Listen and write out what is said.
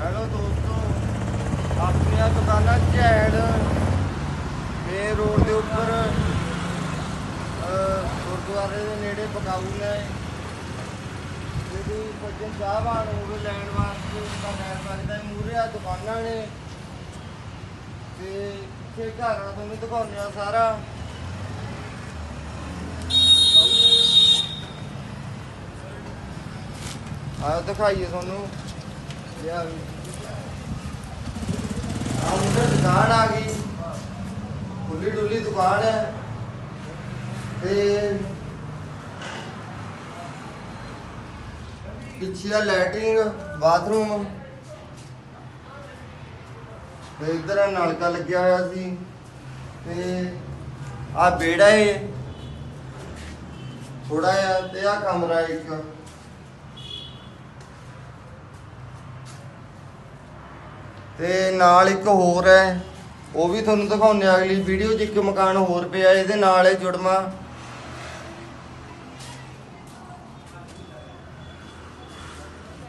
Hello ਦੋਸਤੋ, ਆਪਣੀਆਂ ਦੁਕਾਨਾਂ ਝੈੜ ਮੇ ਰੋਡ ਦੇ ਉੱਪਰ ਗੁਰਦੁਆਰੇ ਦੇ ਨੇੜੇ ਬਕਾਊ ਨੇ। ਜਿਹੜੀ ਭਜਨ ਸਾਹਿਬਾਨ ਉਹ ਲੈਣ ਵਾਸਤੇ ਦੁਕਾਨਾਂ ਨੇ। ਤੇ ਘਰ ਤੁਹਾਨੂੰ ਦਿਖਾਉਂਦੇ ਆ ਸਾਰਾ। ਆਹ ਦਿਖਾਈਏ ਤੁਹਾਨੂੰ। ਵੀ ਦੁਕਾਨ ਹੈ। ਤੇ ਪਿੱਛੇ ਆ ਲੈਟਰਿੰਗ ਬਾਥਰੂਮ ਤੇ ਇਧਰ ਨਲਕਾ ਲੱਗਿਆ ਹੋਇਆ ਸੀ। ਤੇ ਆ ਬੇੜਾ ਏ ਥੋੜਾ ਜਿਹਾ ਤੇ ਆ ਕਮਰਾ ਇੱਕ। ਤੇ ਨਾਲ ਇੱਕ ਹੋਰ ਹੈ। ਉਹ ਵੀ ਤੁਹਾਨੂੰ ਦਿਖਾਉਂਦੇ ਆ ਅਗਲੀ ਵੀਡੀਓ 'ਚ ਇੱਕ ਮਕਾਨ ਹੋਰ ਪਿਆ, ਇਹਦੇ ਨਾਲ ਇਹ ਜੁੜਵਾ